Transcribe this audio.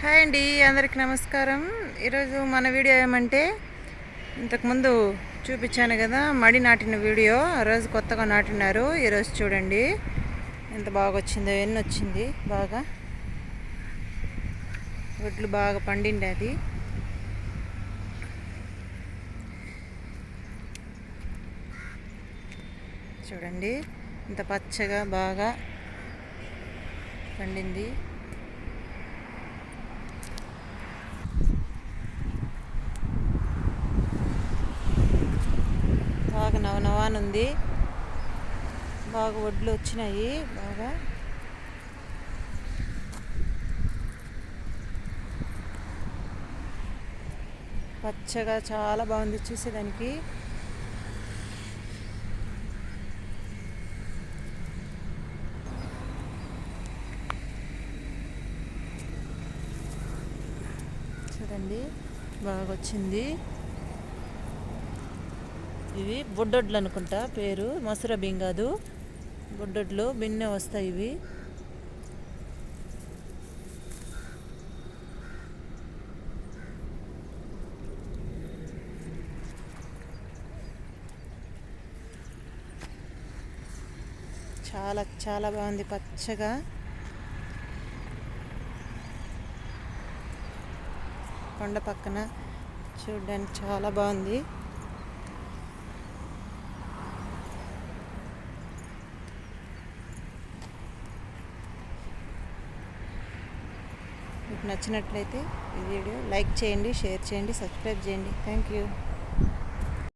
Hi అండి అందరికి నమస్కారం. ఈరోజు మన వీడియో ఏమంటే ఇంతకుముందు చూపించాను కదా మడి నాటిన వీడియో. ఆ రోజు కొత్తగా నాటినారు ఈరోజు చూడండి. ఎంత బాగా వచ్చిందో ఎన్ని వచ్చింది బాగా? వడ్లు బాగా పండిండి అది. చూడండి ఇంత పచ్చగా బాగా పండింది. ఉంది బాగా వడ్లు వచ్చినాయి. బాగా. పచ్చగా చాలా బాగుంది చూసేదానికి. చూడండి బాగా వచ్చింది. ఇవి. బొడ్డొడ్లు అనుకుంటా పేరు మసుర బింగాదు బొడ్డొడ్లు బిన్నె వస్తాయి ఇవి. చాలా చాలా బాగుంది పచ్చగా. కొండ పక్కన చూడడానికి చాలా బాగుంది. మీకు నచ్చినట్లయితే ఈ వీడియో లైక్ చేయండి షేర్ చేయండి సబ్స్క్రైబ్ చేయండి. Thank you.